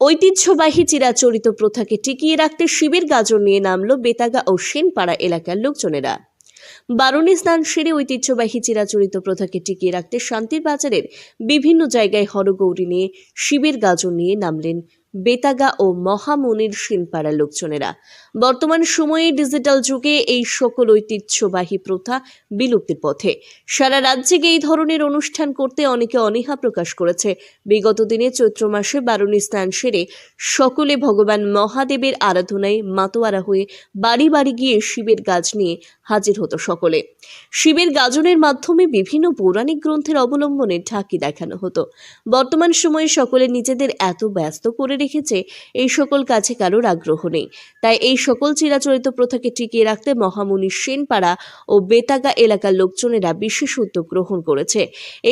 ঐতিহ্যবাহী চিরাচরিত প্রথাকে টিকিয়ে রাখতে শিবের গাজন নিয়ে নামলো বেতাগা ও সেনপাড়া এলাকার লোকজনেরা। বারুণী স্নান সেরে ঐতিহ্যবাহী চিরাচরিত প্রথাকে টিকিয়ে রাখতে শান্তির বাজারের বিভিন্ন জায়গায় হরগৌরী নিয়ে শিবের গাজন নিয়ে নামলেন বেতাগা ও মহামনির সেনপাড়ার লোকজনেরা। বর্তমান সময়ে ডিজিটাল যুগে এই সকল ঐতিহ্যবাহী প্রথা বিলুপ্তির পথে। সারা রাজ্যে এই ধরনের অনুষ্ঠান করতে অনেকে অনীহা প্রকাশ করেছে। বিগত দিনে চৈত্র মাসে বারুণী স্নান সেরে সকলে ভগবান মহাদেবের আরাধনায় মাতোয়ারা হয়ে বাড়ি বাড়ি গিয়ে শিবের গাছ নিয়ে হাজির হতো সকলে। শিবের গাজনের মাধ্যমে বিভিন্ন পৌরাণিক গ্রন্থের অবলম্বনে ঢাকি দেখানো হতো। বর্তমান সময়ে সকলে নিজেদের এত ব্যস্ত করে রেখেছে এই সকল কাছে কারোর আগ্রহ নেই। তাই এই সকল চিরাচরিত প্রথাকে টিকিয়ে রাখতে মহামুনি সেনপাড়া ও বেতাগা এলাকার লোকজনেরা বিশেষ উদ্যোগ গ্রহণ করেছে।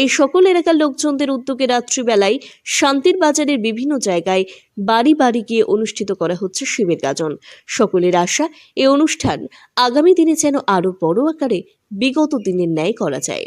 এই সকল এলাকার লোকজনদের উদ্যোগে রাত্রিবেলায় শান্তির বাজারের বিভিন্ন জায়গায় বাড়ি বাড়ি গিয়ে অনুষ্ঠিত করা হচ্ছে শিবের গাজন। সকলের আশা এই অনুষ্ঠান আগামী দিনে যেন আরও বড় আকারে বিগত দিনের ন্যায় করা যায়।